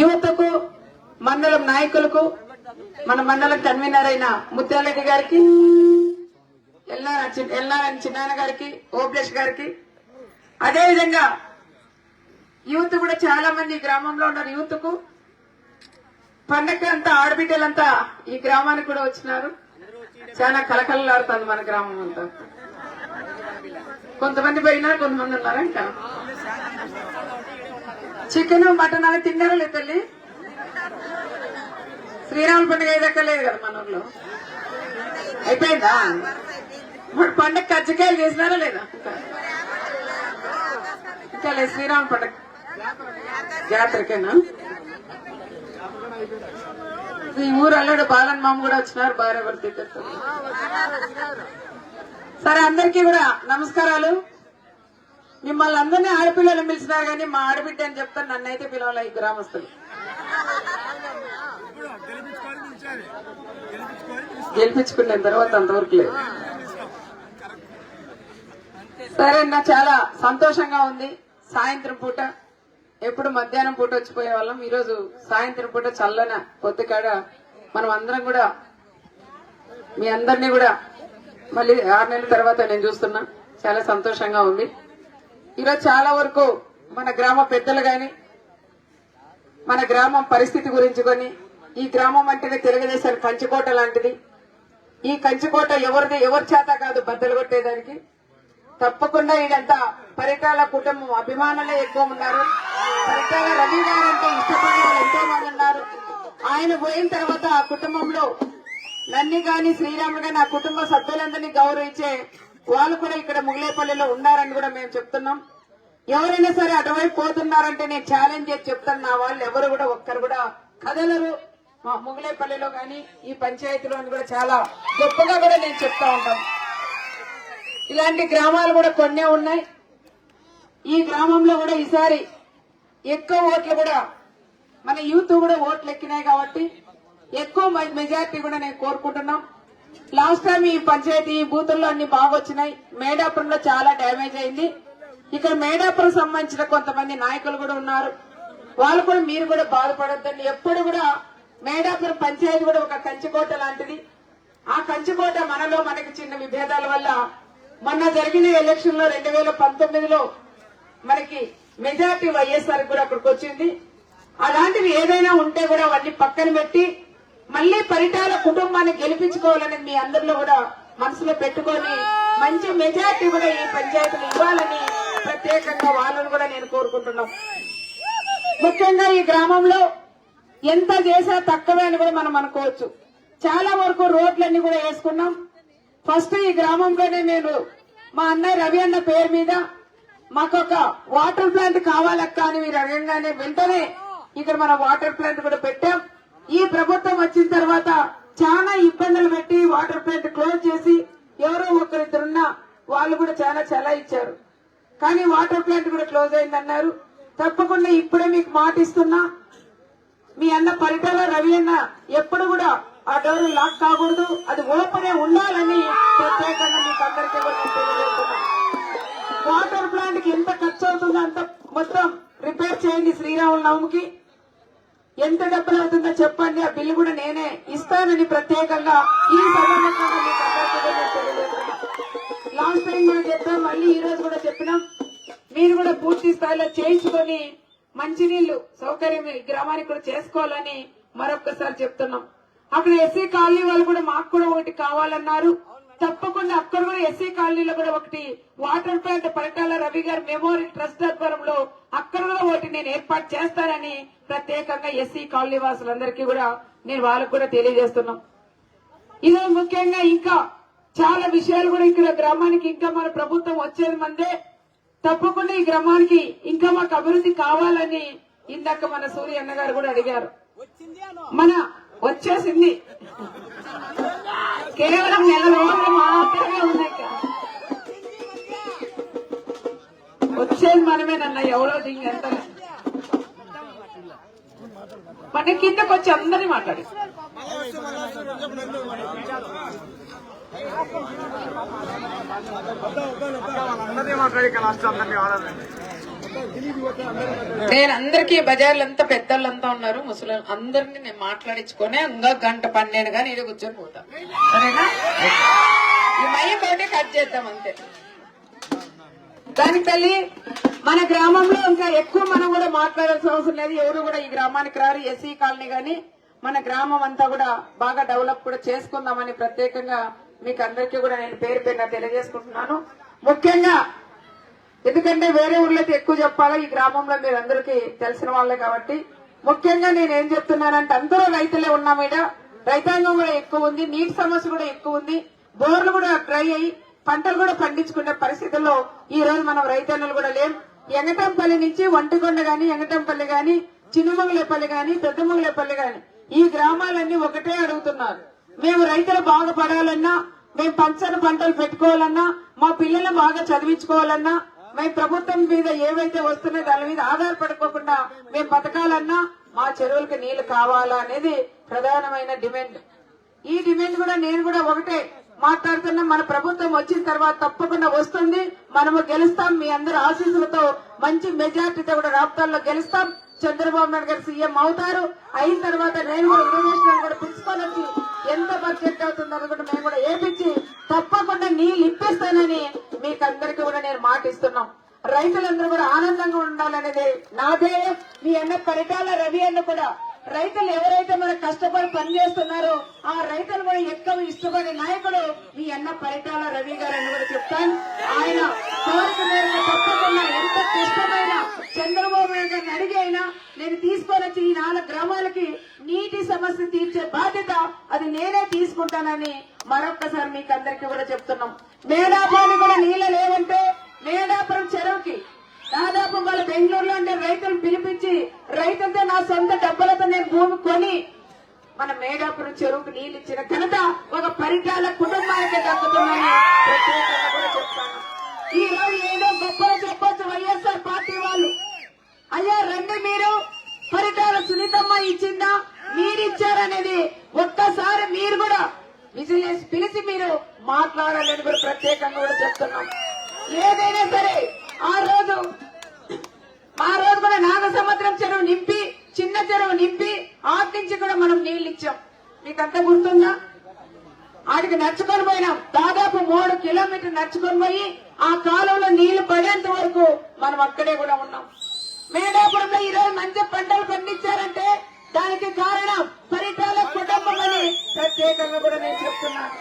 యువతకు మండలం నాయకులకు మన మండలం కన్వీనర్ అయిన ముత్యాలరెడ్డి గారికి ఎల్నారాయణ చిన్నాయన గారికి ఓబ్లేష్ గారికి. అదేవిధంగా యూత్ కూడా చాలా మంది ఈ గ్రామంలో ఉన్నారు. యూత్కు అంతా ఆడబిడ్డలంతా ఈ గ్రామానికి కూడా వచ్చినారు. చాలా కలకలలాడుతుంది మన గ్రామం అంతా. కొంతమంది పోయినారు కొంతమంది ఉన్నారంట చికెన్ మటన్ అవి తిన్నారా లేదు తల్లి? శ్రీరాముల పండుగ అయ్యేదాకా లేదు కదా మన ఊర్లో. అయిపోయిందా? ఇప్పుడు పండగ కజ్జికాయలు చేసినారా లేదా? ఇంకా? లేదు శ్రీరాముల పండుగ. జాతరకేనా? ఈ ఊరు అల్లుడు బాలన్ మామ కూడా వచ్చినారు భార్య భర్త సరే అందరికీ కూడా నమస్కారాలు. మిమ్మల్ని అందరినీ ఆడపిల్లలు పిలిచినారు కానీ మా ఆడబిడ్డ అని చెప్తాను నన్ను అయితే పిలవాల ఈ గ్రామస్తులు. గెలిపించుకున్న తర్వాత అంతవరకు లేదు. సరే నా చాలా సంతోషంగా ఉంది. సాయంత్రం పూట ఎప్పుడు మధ్యాహ్నం పూట వచ్చిపోయే వాళ్ళం. ఈరోజు సాయంత్రం పూట చల్లన పొద్దుకాడ మనం అందరం కూడా మీ అందరినీ కూడా మళ్ళీ ఆరు నెలల తర్వాత నేను చూస్తున్నా. చాలా సంతోషంగా ఉంది. ఈరోజు చాలా వరకు మన గ్రామ పెద్దలు కానీ మన గ్రామం పరిస్థితి గురించి కొని ఈ గ్రామం అంటేనే తెలుగుదేశం కంచుకోట లాంటిది. ఈ కంచుకోట ఎవరిది ఎవరి చేత కాదు బద్దలు కొట్టేదానికి. తప్పకుండా ఇదంతా పరికాల కుటుంబం అభిమానులే ఎక్కువ ఉన్నారు. పరికాల రవి గారు అంటే ఇష్టపడే వాళ్ళు ఎంతో మంది ఉన్నారు. ఆయన పోయిన తర్వాత ఆ కుటుంబంలో నన్ను కానీ శ్రీరాములు గాని ఆ కుటుంబ సభ్యులందరినీ గౌరవించే వాళ్ళు కూడా ఇక్కడ ముగిలేపల్లిలో ఉన్నారని కూడా మేము చెప్తున్నాం. ఎవరైనా సరే అటువైపు పోతున్నారంటే నేను ఛాలెంజ్ చేసి చెప్తాను. నా వాళ్ళు ఎవరు కూడా ఒక్కరు కూడా కదలరు. మా ముగిలేపల్లిలో కానీ ఈ పంచాయతీలో కూడా చాలా గొప్పగా కూడా నేను చెప్తా ఉంటాను ఇలాంటి గ్రామాలు కూడా కొన్నే ఉన్నాయి. ఈ గ్రామంలో కూడా ఈసారి ఎక్కువ ఓట్లు కూడా మన యూత్ కూడా ఓట్లు ఎక్కినాయి కాబట్టి ఎక్కువ మె- మెజారిటీ కూడా నేను కోరుకుంటున్నాం. లాస్ట్ టైం ఈ పంచాయతీ బూతుల్లో అన్ని బాగా వచ్చినాయి మేడాపురంలో చాలా డ్యామేజ్ అయింది. ఇక్కడ మేడాపురం సంబంధించిన కొంతమంది నాయకులు కూడా ఉన్నారు. వాళ్ళు కూడా మీరు కూడా బాధపడద్దండి. ఎప్పుడు కూడా మేడాపురం పంచాయతీ కూడా ఒక కంచికోట లాంటిది. ఆ కంచికోట మనలో మనకి చిన్న విభేదాల వల్ల మొన్న జరిగిన ఎలక్షన్లో రెండు వేల పంతొమ్మిదిలో మనకి మెజార్టీ వైఎస్ఆర్ కూడా అక్కడికి వచ్చింది అలాంటివి ఏదైనా ఉంటే కూడా అవన్నీ పక్కన పెట్టి మళ్ళీ పరిటాల కుటుంబాన్ని గెలిపించుకోవాలని మీ అందరిలో కూడా మనసులో పెట్టుకొని మంచి మెజార్టీ కూడా ఈ పంచాయతీలు ఇవ్వాలని ప్రత్యేకంగా వాళ్ళని కూడా నేను కోరుకుంటున్నాం. ముఖ్యంగా ఈ గ్రామంలో ఎంత చేసా తక్కువే అని కూడా మనం అనుకోవచ్చు. చాలా వరకు రోడ్లన్నీ కూడా వేసుకున్నాం. ఫస్ట్ ఈ గ్రామంలోనే నేను మా అన్నయ్య రవి అన్న పేరు మీద మాకు ఒక వాటర్ ప్లాంట్ కావాలక్క అని మీరు అడగంగానే వెంటనే ఇక్కడ మన వాటర్ ప్లాంట్ కూడా పెట్టాం. ఈ ప్రభుత్వం వచ్చిన తర్వాత చాలా ఇబ్బందులు పెట్టి వాటర్ ప్లాంట్ క్లోజ్ చేసి ఎవరో ఒకరిద్దరున్నా వాళ్ళు కూడా చాలా చాలా ఇచ్చారు కానీ వాటర్ ప్లాంట్ కూడా క్లోజ్ అయిందన్నారు. తప్పకుండా ఇప్పుడే మీకు మాట ఇస్తున్నా. మీ అన్న పరిటాల రవి అన్న ఎప్పుడు కూడా ఆ డోర్ లాక్ కాకూడదు. అది ఓపెనే ఉండాలని ప్రత్యేకంగా మీకు అందరికీ వాటర్ ప్లాంట్కి ఎంత ఖర్చు అవుతుందో అంత మొత్తం రిపేర్ చేయండి శ్రీరాముల నవమికి ఎంత డబ్బులు అవుతుందో చెప్పండి. ఆ బిల్లు కూడా నేనే ఇస్తానని ప్రత్యేకంగా ఈ లాస్ట్ టైం కూడా చెప్పాం మళ్ళీ ఈ రోజు కూడా చెప్పినాం. మీరు కూడా పూర్తి స్థాయిలో చేయించుకొని మంచినీళ్ళు సౌకర్యం గ్రామానికి కూడా చేసుకోవాలని మరొకసారి చెప్తున్నాం. అక్కడ ఎస్సీ కాలనీ వాళ్ళు కూడా మాకు కూడా ఒకటి కావాలన్నారు. తప్పకుండా అక్కడ కూడా ఎస్సీ కాలనీలో కూడా ఒకటి వాటర్ ప్లాంట్ పరిటాల రవి గారి మెమోరియల్ ట్రస్ట్ ఆధ్వర్యంలో అక్కడ కూడా ఒకటి నేను ఏర్పాటు చేస్తానని ప్రత్యేకంగా ఎస్సీ కాలనీ వాసులందరికీ కూడా నేను వాళ్ళకు కూడా తెలియజేస్తున్నాం. ఇదే ముఖ్యంగా ఇంకా చాలా విషయాలు కూడా ఇక్కడ గ్రామానికి ఇంకా మన ప్రభుత్వం వచ్చేది మందే తప్పకుండా ఈ గ్రామానికి ఇంకా మాకు అభివృద్ధి కావాలని ఇందాక మన సూర్య అన్న గారు కూడా అడిగారు. మన వచ్చేసింది. కేవలం నెల రోజులు మాత్రమే ఉన్నాయి. ఇక్కడ. వచ్చేది మనమేనన్న ఎవరో ఇంకెంత మన కిందకు వచ్చి అందరినీ మాట్లాడు. అందరినీ మాట్లాడి లాస్ట్ అందరినీ వాడాలి నేను అందరికీ బజార్లంతా పెద్దోళ్ళంతా ఉన్నారు ముసలి అందరినీ నేను మాట్లాడించుకొని ఇంకా గంట పన్నెండు కానీ ఇది కూర్చొని పోతాం. సరేనా? ఈ మయ్య కట్ చేద్దాం అంతే. దానికి తల్లి మన గ్రామంలో ఇంకా ఎక్కువ మనం కూడా మాట్లాడాల్సిన అవసరం లేదు. ఎవరు కూడా ఈ గ్రామానికి రారు. ఎస్సీ కాలనీ కానీ మన గ్రామం అంతా కూడా బాగా డెవలప్ కూడా చేసుకుందామని ప్రత్యేకంగా మీకు అందరికీ కూడా నేను పేరు పేరున తెలియజేసుకుంటున్నాను. ముఖ్యంగా ఎందుకంటే వేరే ఊర్లైతే ఎక్కువ చెప్పాలి ఈ గ్రామంలో మీరు అందరికీ తెలిసిన వాళ్ళే కాబట్టి. ముఖ్యంగా నేను ఏం చెప్తున్నానంటే అందరూ రైతులే ఉన్నాం ఇక్కడ రైతాంగం కూడా ఎక్కువ ఉంది నీటి సమస్య కూడా ఎక్కువ ఉంది బోర్లు కూడా డ్రై అయ్యి పంటలు కూడా పండించుకునే పరిస్థితుల్లో ఈ రోజు మనం రైతన్నులు కూడా లేం. ఎంగటంపల్లి నుంచి ఒంటికొండ గాని ఎంగటంపల్లి గాని చిన్నమగలేపల్లి గాని పెద్దమగలేపల్లి గాని ఈ గ్రామాలన్నీ ఒకటే అడుగుతున్నారు. మేము రైతులు బాగుపడాలన్నా మేము పంచని పంటలు పెట్టుకోవాలన్నా మా పిల్లలు బాగా చదివించుకోవాలన్నా మేము ప్రభుత్వం మీద ఏవైతే వస్తున్నాయో దాని మీద ఆధారపడుకోకుండా మేము బతకాలన్నా మా చెరువులకు నీళ్ళు కావాలా అనేది ప్రధానమైన డిమాండ్. ఈ డిమాండ్ కూడా నేను కూడా ఒకటే మాట్లాడుతున్నా మన ప్రభుత్వం వచ్చిన తర్వాత తప్పకుండా వస్తుంది. మనము గెలుస్తాం మీ అందరి ఆశీస్సులతో మంచి మెజార్టీతో కూడా రాష్ట్రాల్లో గెలుస్తాం. చంద్రబాబు నాయుడు గారు సీఎం అవుతారు. అయిన తర్వాత నేను కూడా ఇరిగేషన్ కూడా ప్రిన్సిపల్ వచ్చి ఎంత బడ్జెట్ అవుతుందో కూడా మేము కూడా ఏపించి తప్పకుండా నీళ్ళు ఇప్పిస్తానని మీకు అందరికీ కూడా నేను మాటిస్తున్నాం. రైతులందరూ కూడా ఆనందంగా ఉండాలనేది నా మీ అన్న పరిటాల రవి అన్న కూడా రైతులు ఎవరైతే మన కష్టపడి పనిచేస్తున్నారో ఆ రైతులు కూడా ఎక్కువ ఇష్టపడే నాయకుడు మీ అన్న పరిటాల రవి గారు అని కూడా చెప్తాను. ఆయన కోరిక మేరకు తప్పకుండా ఎంత కష్టమైన చంద్రబాబు నాయుడు గారిని అడిగి అయినా నేను తీసుకొని వచ్చి ఈ నాలుగు గ్రామాలకి నీటి సమస్య తీర్చే బాధ్యత అది నేనే తీసుకుంటానని మరొక్కసారి మీకు అందరికీ కూడా చెప్తున్నాం. మేడాపాలు కూడా నీళ్ళ లేవంటే మేడాపురం చెరువుకి దాదాపు వాళ్ళ బెంగళూరులో ఉండే రైతులను పిలిపించి రైతులతో నా సొంత డబ్బులతో నేను భూమి కొని మన మేడాపురం చెరువుకు నీళ్ళు ఇచ్చిన ఘనత ఒక పరిటాల కుటుంబానికి దక్కుతుందని ప్రత్యేకంగా కూడా చెప్తాను. ఈ రోజు ఏదో గొప్పలు చెప్పొచ్చు వైఎస్ఆర్ పార్టీ వాళ్ళు. అయ్యా రండి మీరు. పరిటాల సునీతమ్మ ఇచ్చిందా? మీరిచ్చారనేది ఒక్కసారి మీరు కూడా విజిలెన్స్ పిలిచి మీరు మాట్లాడాలని కూడా ప్రత్యేకంగా కూడా చెప్తున్నాం. ఏదైనా సరే ఆ రోజు కూడా నాగ సముద్రం చెరువు నింపి చిన్న చెరువు నింపి ఆటి కూడా మనం నీళ్ళు ఇచ్చాం. మీకంతా గుర్తుందా? ఆడికి నడుచుకొని పోయినాం. దాదాపు మూడు కిలోమీటర్ నడుచుకొని పోయి ఆ కాలంలో నీళ్ళు పడేంత వరకు మనం అక్కడే కూడా ఉన్నాం. మేడాపురంలో ఈ రోజు మంచి పంటలు పండించారంటే దానికి కారణం పరిటాల కుటుంబం అని ప్రత్యేకంగా కూడా నేను చెప్తున్నాను.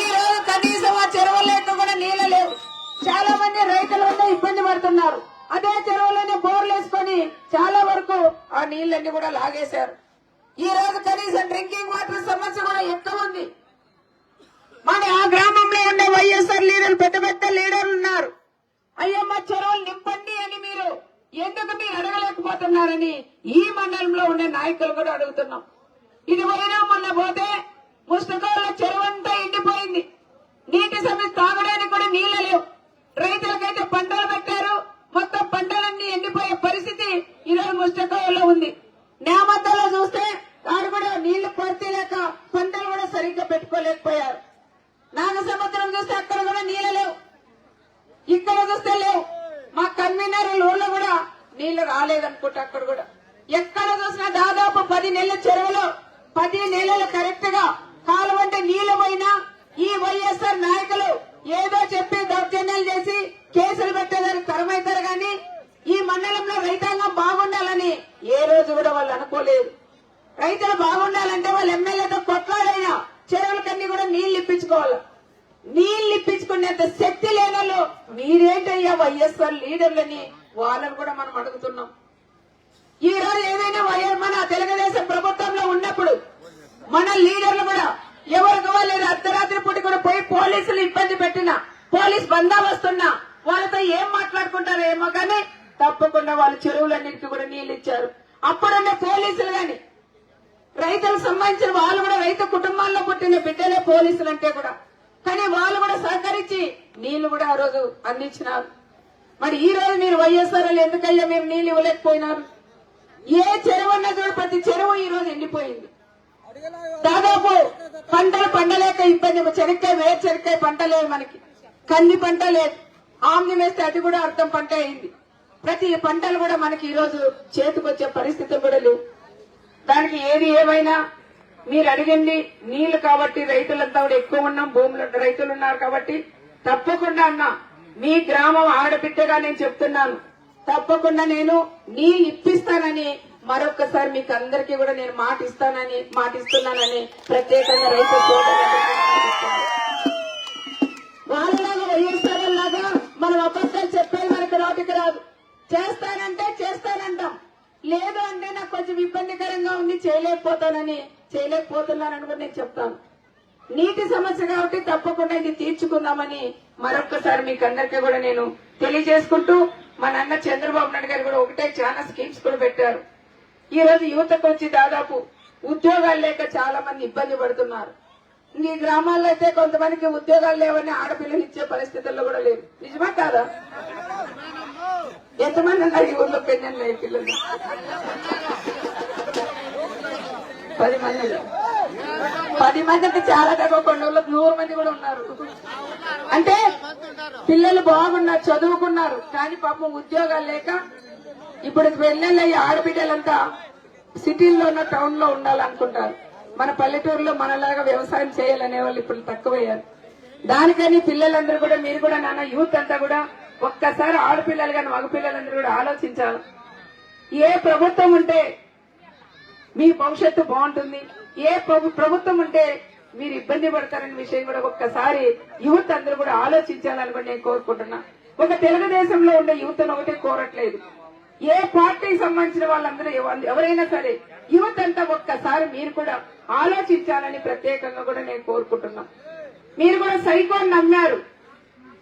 ఈ రోజు కనీసం ఆ లేక కూడా నీళ్ళు లేవు. చాలా మంది రైతులు ఇబ్బంది పడుతున్నారు. అదే చెరువులోనే బోర్లు వేసుకొని చాలా ఆ నీళ్ళన్ని కూడా లాగేశారు. ఈ రోజు కనీసం డ్రింకింగ్ వాటర్ సమస్య కూడా ఎక్కువ ఉంది. మన ఆ గ్రామంలో ఉండే వైఎస్ఆర్ లీడర్లు పెద్ద పెద్ద లీడర్లు ఉన్నారు. అయ్యమ్మ చెరువులు నింపండి అని మీరు ఎందుకు మీరు అడగలేకపోతున్నారని ఈ మండలంలో ఉండే నాయకులు కూడా అడుగుతున్నాం. ఇది పోయినా మొన్న పోతే ముష్టకాల చెరువు అంతా ఎండిపోయింది. నీటి సమస్య తాగడానికి కూడా నీళ్ళు లేవు. రైతులకైతే ఈరోజు ఉంది. నేమద్దలో చూస్తే వారు కూడా నీళ్ళు పూర్తి లేక పంటలు కూడా సరిగ్గా పెట్టుకోలేకపోయారు. నాగ సముద్రం చూస్తే అక్కడ కూడా నీళ్ళు లేవు. ఇక్కడ చూస్తే లేవు. మా కన్వీనర్ ఊళ్ళో కూడా నీళ్ళు రాలేదనుకుంటా అక్కడ కూడా. ఎక్కడ చూసినా దాదాపు పది నెలల చెరువులో పది నెలలు కరెక్ట్గా కాలువంటే నీళ్ళు పోయినా ఈ వైఎస్ఆర్ నాయకులు ఏదో చెప్పి దౌర్జన్యాలు చేసి కేసులు పెట్టేదానికి తరమవుతారు కానీ ఈ మండలంలో రైతు బాగుండాలని ఏ రోజు కూడా వాళ్ళు అనుకోలేదు రైతులు బాగుండాలంటే వాళ్ళు ఎమ్మెల్యేతో కొట్లాడైనా చెరువులకన్నీ కూడా నీళ్ళు ఇప్పించుకోవాలి నీళ్ళు ఇప్పించుకునేంత శక్తి లేనలో మీరేంటయ్యా వైఎస్ఆర్ లీడర్లని వాళ్ళని కూడా మనం అడుగుతున్నాం. ఈ రోజు ఏదైనా వైఎస్ మన తెలుగుదేశం ప్రభుత్వంలో ఉన్నప్పుడు మన లీడర్లు కూడా ఎవరికి వాళ్ళు అర్ధరాత్రి పూట కూడా పోయి పోలీసులు ఇబ్బంది పెట్టినా పోలీస్ బందోబస్తున్నా వాళ్ళతో ఏం మాట్లాడుకుంటారో ఏమో కానీ తప్పకుండా వాళ్ళు చెరువులన్నింటికి కూడా నీళ్ళు ఇచ్చారు. అప్పుడున్న పోలీసులు గాని రైతులకు సంబంధించిన వాళ్ళు కూడా రైతు కుటుంబం పుట్టిన బిడ్డలే పోలీసులు అంటే కూడా. కానీ వాళ్ళు కూడా సహకరించి నీళ్ళు కూడా ఆ రోజు అందించినారు. మరి ఈ రోజు మీరు వైఎస్ఆర్ ఎందుకయ్యా మీరు నీళ్ళు ఇవ్వలేకపోయినారు? ఏ చెరువు అన్నా చూడు ప్రతి చెరువు ఈ రోజు ఎండిపోయింది. దాదాపు పంటలు పండలేక ఇబ్బంది చెనక్కాయ వేరు చెనక్కాయ పంట లేదు మనకి. కంది పంట లేదు. ఆమ్ని వేస్తే అది కూడా అర్థం పంట అయింది. ప్రతి పంటలు కూడా మనకి ఈ రోజు చేతికొచ్చే పరిస్థితులు కూడా లేవు. దానికి ఏది ఏమైనా మీరు అడిగింది నీళ్ళు కాబట్టి రైతులంతా కూడా ఎక్కువ ఉన్నాం భూములు రైతులు ఉన్నారు కాబట్టి తప్పకుండా అన్నా. మీ గ్రామం ఆడబిడ్డగా నేను చెప్తున్నాను. తప్పకుండా నేను నీళ్ళు ఇప్పిస్తానని మరొకసారి మీకు అందరికీ కూడా నేను మాట ఇస్తానని మాట ఇస్తున్నానని ప్రత్యేకంగా రైతు సోదరులందరికీ మాట ఇస్తున్నాను. మనం అబద్ధాలు చెప్పేది మనకు నోటికి రాదు. చేస్తానంటే చేస్తానంటాం. లేదు అంటే నాకు కొంచెం ఇబ్బందికరంగా ఉంది చేయలేకపోతానని చేయలేకపోతున్నానని కూడా నేను చెప్తాను. నీటి సమస్య కాబట్టి తప్పకుండా ఇది తీర్చుకుందామని మరొక్కసారి మీకు అందరికీ కూడా నేను తెలియజేసుకుంటూ మా నాన్న చంద్రబాబు నాయుడు గారు కూడా ఒకటే చాలా స్కీమ్స్ కూడా పెట్టారు. ఈ రోజు యువతకు వచ్చి దాదాపు ఉద్యోగాలు లేక చాలా మంది ఇబ్బంది పడుతున్నారు. ఈ గ్రామాల్లో అయితే కొంతమందికి ఉద్యోగాలు లేవని ఆడపిల్లలు ఇచ్చే పరిస్థితుల్లో కూడా లేవు నిజమా కాదా? ఎంతమంది ఉన్నారు ఈ ఊర్లో పెళ్ళని లేని పిల్లలు? పది మంది పది మంది అంటే చాలా తక్కువ. కొన్ని ఊర్లో నూరు మంది కూడా ఉన్నారు. అంటే పిల్లలు బాగున్నారు చదువుకున్నారు కానీ పాపం ఉద్యోగాలు లేక ఇప్పుడు పెళ్ళిళ్ళు అయ్యి ఆడబిడ్డలంతా సిటీల్లో ఉన్న టౌన్లో ఉండాలనుకుంటారు. మన పల్లెటూరులో మనలాగా వ్యవసాయం చేయాలనే వాళ్ళు ఇప్పుడు తక్కువయ్యారు. దానికని పిల్లలందరూ కూడా మీరు కూడా నాన్న యూత్ అంతా కూడా ఒక్కసారి ఆడపిల్లలు కానీ మగపిల్లలందరూ కూడా ఆలోచించాలి ఏ ప్రభుత్వం ఉంటే మీ భవిష్యత్తు బాగుంటుంది? ఏ ప్రభుత్వం ఉంటే మీరు ఇబ్బంది పడతారనే విషయం కూడా ఒక్కసారి యువత అందరూ కూడా ఆలోచించాలని కూడా నేను కోరుకుంటున్నా. ఒక తెలుగుదేశంలో ఉండే యువతను ఒకటే కోరట్లేదు. ఏ పార్టీకి సంబంధించిన వాళ్ళందరూ ఎవరైనా సరే యువత అంతా ఒక్కసారి మీరు కూడా ఆలోచించాలని ప్రత్యేకంగా కూడా నేను కోరుకుంటున్నా. మీరు కూడా సైకోని నమ్మారు.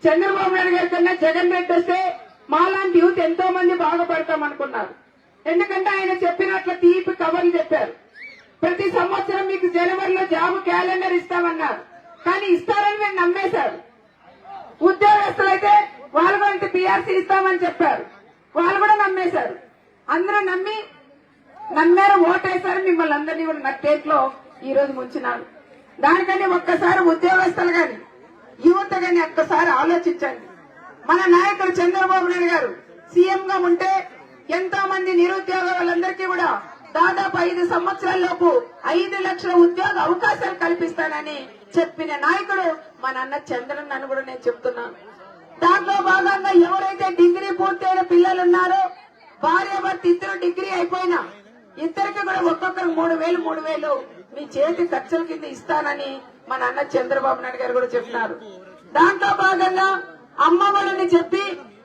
చంద్రబాబు నాయుడు గారి కన్నా జగన్ రెడ్డి వస్తే మాలాంటి యూత్ ఎంతో మంది బాగుపడతాం అనుకున్నారు. ఎందుకంటే ఆయన చెప్పినట్లు తీపి కబర్లు చెప్పారు. ప్రతి సంవత్సరం మీకు జనవరిలో జాబ్ క్యాలెండర్ ఇస్తామన్నారు. కానీ ఇస్తారని మేము నమ్మేశారు. ఉద్యోగస్తులైతే వాళ్ళు కూడా ఇంత పిఆర్సీ ఇస్తామని చెప్పారు. వాళ్ళు కూడా నమ్మేశారు. అందరూ నమ్మి నమ్మారు ఓటేశారు. మిమ్మల్ని అందరినీ కూడా నట్టేట్లో ఈ రోజు ముంచినారు. దానికని ఒక్కసారి ఉద్యోగస్తులు కానీ యువత గాని ఒక్కసారి ఆలోచించండి. మన నాయకుడు చంద్రబాబు నాయుడు గారు సీఎం గా ఉంటే ఎంతో మంది నిరుద్యోగ వాళ్ళందరికీ కూడా దాదాపు ఐదు సంవత్సరాల లోపు ఐదు లక్షల ఉద్యోగ అవకాశాలు కల్పిస్తానని చెప్పిన నాయకుడు మన అన్న చంద్రన్ అని కూడా నేను చెప్తున్నాను. దాంట్లో భాగంగా ఎవరైతే డిగ్రీ పూర్తయిన పిల్లలు ఉన్నారో భార్య భర్త ఇద్దరు డిగ్రీ అయిపోయినా ఇద్దరికి కూడా ఒక్కొక్కరు మూడు వేలు మూడు వేలు మీ చేతి ఖర్చుల కింద ఇస్తానని మా నాన్న చంద్రబాబు నాయుడు గారు కూడా చెప్పినారు. దాంట్లో భాగంగా అమ్మఒడిని చెప్పి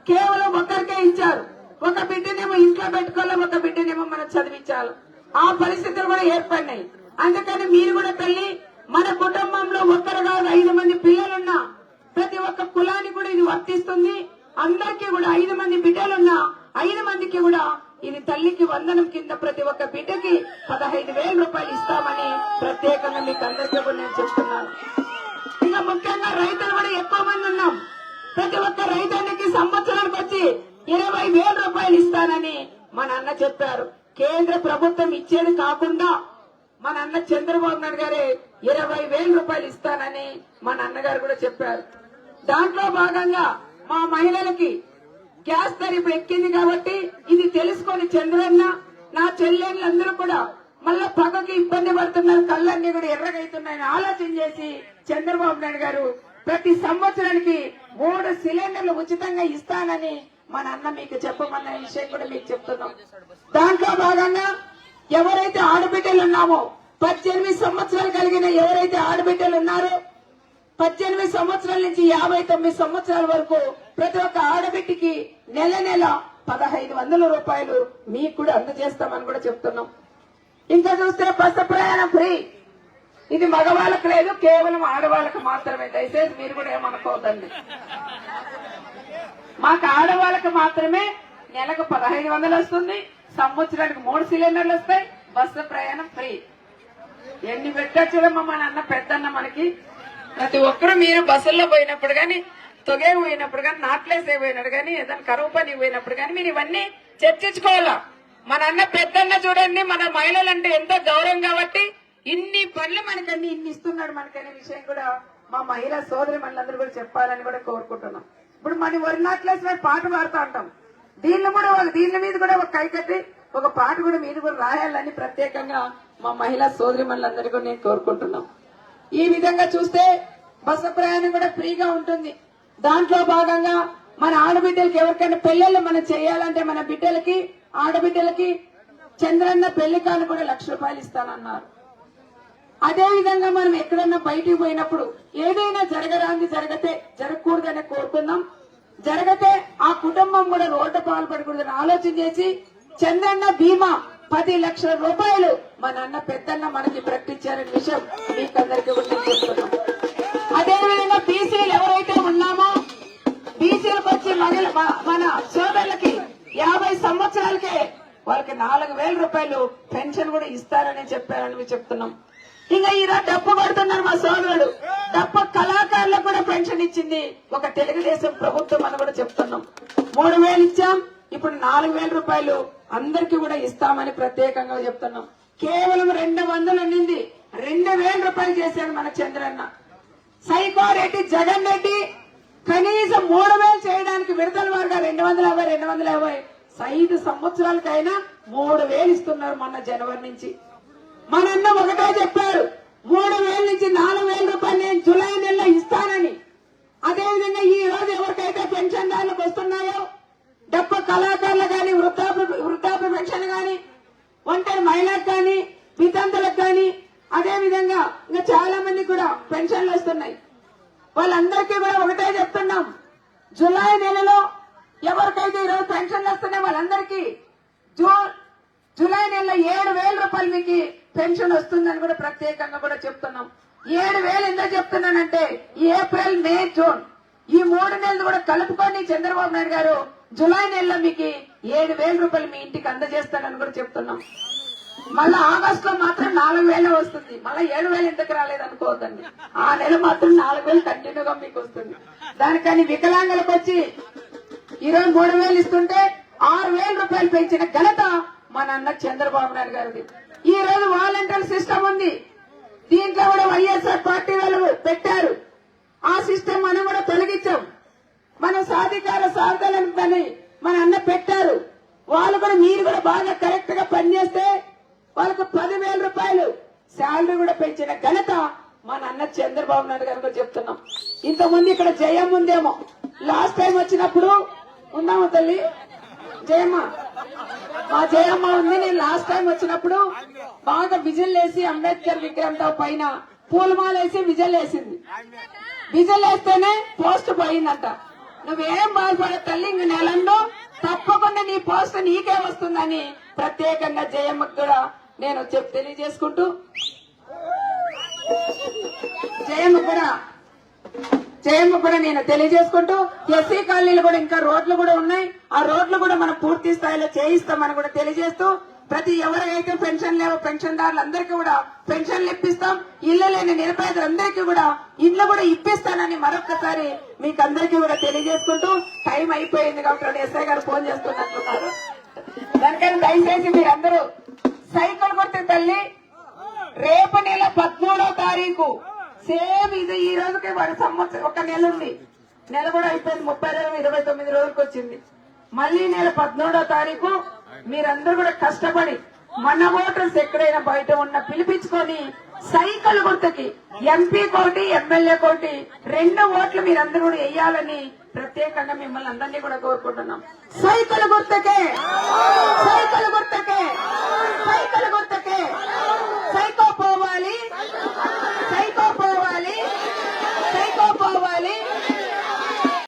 కేవలం ఒక్కరికే ఇచ్చారు. ఒక బిడ్డనేమో ఇంట్లో పెట్టుకోవాలి ఒక బిడ్డనేమో మనం చదివించాలి. ఆ పరిస్థితులు కూడా ఏర్పడినాయి. అందుకని మీరు కూడా తల్లి మన కుటుంబంలో ఒక్కరు కాదు ఐదు మంది పిల్లలున్నా ప్రతి ఒక్క కులానికి కూడా ఇది వర్తిస్తుంది. అందరికీ కూడా ఐదు మంది బిడ్డలున్నా ఐదు మందికి కూడా ఇది తల్లికి వందనం కింద ప్రతి ఒక్క బిడ్డకి పదహైదు వేల రూపాయలు ఇస్తామని ప్రత్యేకంగా మీకు అందరికీ నేను చెప్తున్నాను. ఇంకా ముఖ్యంగా రైతులు కూడా ఎక్కువ మంది ఉన్నాం. ప్రతి ఒక్క రైతానికి సంవత్సరానికి వచ్చి ఇరవై వేల రూపాయలు ఇస్తానని మన అన్న చెప్పారు. కేంద్ర ప్రభుత్వం ఇచ్చేది కాకుండా మన అన్న చంద్రబాబు నాయుడు గారే ఇరవై వేల రూపాయలు ఇస్తానని మన అన్నగారు కూడా చెప్పారు. దాంట్లో భాగంగా మా మహిళలకి గ్యాస్ ధర ఇప్పుడు ఎక్కింది కాబట్టి ఇది తెలుసుకొని చంద్రన్న నా చెల్లెళ్ళందరూ కూడా మళ్ళా పగకి ఇబ్బంది పడుతున్నారు కళ్ళన్నీ కూడా ఎర్రగైతున్నాయని ఆలోచన చేసి చంద్రబాబు నాయుడు గారు ప్రతి సంవత్సరానికి మూడు సిలిండర్లు ఉచితంగా ఇస్తానని మన అన్న మీకు చెప్పమన్న విషయం కూడా మీకు చెప్తున్నాం. దాంట్లో భాగంగా ఎవరైతే ఆడబిడ్డలు ఉన్నామో పద్దెనిమిది సంవత్సరాలు కలిగిన ఎవరైతే ఆడబిడ్డలు ఉన్నారో పద్దెనిమిది సంవత్సరాల నుంచి యాభై తొమ్మిది సంవత్సరాల వరకు ప్రతి ఒక్క ఆడబిడ్డకి నెల నెల పదహైదు వందల రూపాయలు మీకు కూడా అందజేస్తామని కూడా చెప్తున్నాం. ఇంకా చూస్తే బస్సు ప్రయాణం ఫ్రీ. ఇది మగవాళ్ళకు లేదు కేవలం ఆడవాళ్ళకు మాత్రమే. దయచేసి మీరు కూడా ఏమనుకోవద్దండి. మాకు ఆడవాళ్ళకి మాత్రమే నెలకు పదహైదు వందలు వస్తుంది సంవత్సరానికి మూడు సిలిండర్లు వస్తాయి బస్సు ప్రయాణం ఫ్రీ. ఎన్ని పెట్టచ్చు మన అన్న పెద్దన్న మనకి ప్రతి ఒక్కరు మీరు బస్సుల్లో పోయినప్పుడు కానీ తొగే పోయినప్పుడు కానీ నాట్లేసే పోయినప్పుడు కానీ ఏదైనా కరువు పని పోయినప్పుడు కానీ మీరు ఇవన్నీ చర్చించుకోవాలా? మన అన్న పెద్దన్న చూడండి మన మహిళలంటే ఎంతో గౌరవం కాబట్టి ఇన్ని పనులు మనకన్నీ ఇన్ని ఇస్తున్నాడు మనకనే విషయం కూడా మా మహిళా సోదరి మనందరూ కూడా చెప్పాలని కూడా కోరుకుంటున్నాం. ఇప్పుడు మన వరి నాట్లేసిన పాట పాడుతూ ఉంటాం దీన్ని కూడా ఒక దీని మీద కూడా ఒక కైకట్టి ఒక పాట కూడా మీరు కూడా రాయాలని ప్రత్యేకంగా మా మహిళా సోదరి మనందరికీ నేను కోరుకుంటున్నాం. ఈ విధంగా చూస్తే బస్సు ప్రయాణం కూడా ఫ్రీగా ఉంటుంది. దాంట్లో భాగంగా మన ఆడబిడ్డలకి ఎవరికైనా పెళ్ళిళ్ళు మనం చేయాలంటే మన బిడ్డలకి ఆడబిడ్డలకి చంద్రన్న పెళ్ళి కాను కూడా లక్ష రూపాయలు ఇస్తానన్నారు. అదే విధంగా మనం ఎక్కడన్నా బయటికి పోయినప్పుడు ఏదైనా జరగరాంది జరగతే జరగకూడదని కోరుకుందాం. జరగతే ఆ కుటుంబం కూడా రోడ్డు పాల్పడకూడదని ఆలోచన చేసి చంద్రన్న బీమా పది లక్షల రూపాయలు మన అన్న పెద్దన్న మనకి ప్రకటించారనే విషయం మీకందరికీ కూడా నేను అదే విధంగా బీసీలు ఎవరైతే ఉన్నామో బీసీలకు వచ్చి మహిళ మన సోదరులకి యాభై సంవత్సరాలకే వాళ్ళకి నాలుగు వేల రూపాయలు పెన్షన్ కూడా ఇస్తారని చెప్పారని మేము చెప్తున్నాం. ఇంకా ఈరోజు డప్పు పడుతున్నారు మా సోదరులు. డప్పు కళాకారులకు కూడా పెన్షన్ ఇచ్చింది ఒక తెలుగుదేశం ప్రభుత్వం అని కూడా చెప్తున్నాం. మూడు వేలు ఇచ్చాం. ఇప్పుడు నాలుగు వేల రూపాయలు అందరికి కూడా ఇస్తామని ప్రత్యేకంగా చెప్తున్నాం. కేవలం రెండు వందలు నింది రెండు వేల రూపాయలు చేశాడు మన చంద్రన్న. సైకోరెడ్డి జగన్ రెడ్డి కనీసం మూడు వేలు చేయడానికి విడతల వారుగా రెండు వందల యాభై రెండు వందల యాభై. ఐదు సంవత్సరాలకైనా మూడు వేలు ఇస్తున్నారు మొన్న జనవరి నుంచి. మన అన్న ఒకటే చెప్పారు మూడు వేల నుంచి నాలుగు వేల రూపాయలు నేను జూలై నెలలో ఇస్తానని. అదేవిధంగా ఈ రోజు ఎవరికైతే పెన్షన్ దారులకు వస్తున్నాయో డబ్బ కళాకారులు కానీ వృద్ధాప్య వృద్ధాప్య పెన్షన్ కానీ ఒంటరి మహిళలకు కానీ వితంతులకు కానీ అదే విధంగా ఇంకా చాలా మంది కూడా పెన్షన్లు వస్తున్నాయి. వాళ్ళందరికీ కూడా ఒకటే చెప్తున్నాం. జూలై నెలలో ఎవరికైతే ఈరోజు పెన్షన్లు వస్తున్నాయి వాళ్ళందరికీ జూన్ జూలై నెలలో ఏడు వేల రూపాయలు మీకు పెన్షన్ వస్తుందని కూడా ప్రత్యేకంగా కూడా చెప్తున్నాం. ఏడు వేలు ఎందుకు చెప్తున్నానంటే ఏప్రిల్ మే జూన్ ఈ మూడు నెలలు కూడా కలుపుకొని చంద్రబాబు నాయుడు గారు జూలై నెలలో మీకు ఏడు వేల రూపాయలు మీ ఇంటికి అందజేస్తానని కూడా చెప్తున్నాం. మళ్ళా ఆగస్ట్లో మాత్రం నాలుగు వేలే వస్తుంది. మళ్ళీ ఏడు వేలు ఎందుకు రాలేదు అనుకోవద్దండి. ఆ నెల మాత్రం నాలుగు వేలు కంటిన్యూగా మీకు వస్తుంది. దానికని వికలాంగులకు వచ్చి ఇరవై మూడు వేలు ఇస్తుంటే ఆరు వేల రూపాయలు పెంచిన ఘనత మన అన్న చంద్రబాబు నాయుడు గారిది. ఈ రోజు వాలంటీర్ సిస్టమ్ ఉంది. దీంట్లో కూడా వైఎస్ఆర్ పార్టీ వాళ్ళు పెట్టారు ఆ సిస్టమ్ మనం కూడా తొలగించాం మనం సాధికార సాధనని పని మన అన్న పెట్టారు. వాళ్ళు కూడా మీరు కూడా బాగా కరెక్ట్గా పనిచేస్తే వాళ్ళకు పదివేల రూపాయలు శాలరీ కూడా పెంచిన ఘనత మన అన్న చంద్రబాబు నాయుడు గారు కూడా చెప్తున్నాం. ఇంతకుముందు ఇక్కడ జయం ఉందేమో. లాస్ట్ టైం వచ్చినప్పుడు ఉందామా తల్లి? జయమ్మ. మా జయమ్మ ఉంది నేను లాస్ట్ టైం వచ్చినప్పుడు బాగా విజిల్ వేసి అంబేద్కర్ విగ్రహంతో పైన పూలమాల వేసి విజిల్ వేసింది. విజిల్ వేస్తేనే పోస్ట్ పోయిందంట. నువ్వేం బాధపడే తల్లి ఇంక నెలలో తప్పకుండా నీ పోస్ట్ నీకే వస్తుందని ప్రత్యేకంగా జయమ్మకు కూడా నేను చెప్పి తెలియజేసుకుంటూ. జయమ్మ కూడా జయమ్మ కూడా నేను తెలియజేసుకుంటూ ఎస్సీ కాలనీలు కూడా ఇంకా రోడ్లు కూడా ఉన్నాయి. ఆ రోడ్లు కూడా మనం పూర్తి స్థాయిలో చేయిస్తామని కూడా తెలియజేస్తూ ప్రతి ఎవరైతే పెన్షన్ లేవో పెన్షన్ దారులందరికీ కూడా పెన్షన్లు ఇప్పిస్తాం ఇల్లు లేని నిరుపేదలందరికీ కూడా ఇల్లు కూడా ఇప్పిస్తానని మరొకసారి మీకు అందరికీ కూడా తెలియజేసుకుంటూ టైం అయిపోయింది కాబట్టి ఎస్ఐ గారు ఫోన్ చేస్తున్నట్టున్నారు. దానికని దయచేసి మీరందరూ సైకిల్ కొట్టే తల్లి. రేపు నెల పద్మూడో తారీఖు. సేమ్ ఇది ఈ రోజుకి వారి సంవత్సరం ఒక నెల ఉంది. నెల కూడా అయిపోయింది ముప్పై రోజులు ఇరవై తొమ్మిది రోజులకు వచ్చింది మళ్ళీ నెల పద్మూడో తారీఖు. మీరందరూ కూడా కష్టపడి మన ఓటర్స్ ఎక్కడైనా బయట ఉన్న పిలిపించుకొని సైకిల్ గుర్తుకి ఎంపీ కోటి ఎమ్మెల్యే కోటి రెండు ఓట్లు మీరందరూ కూడా వేయాలని ప్రత్యేకంగా మిమ్మల్ని అందరినీ కూడా కోరుకుంటున్నాం. సైకిల్ గుర్తుకే! సైకిల్ గుర్తుకే! సైకిల్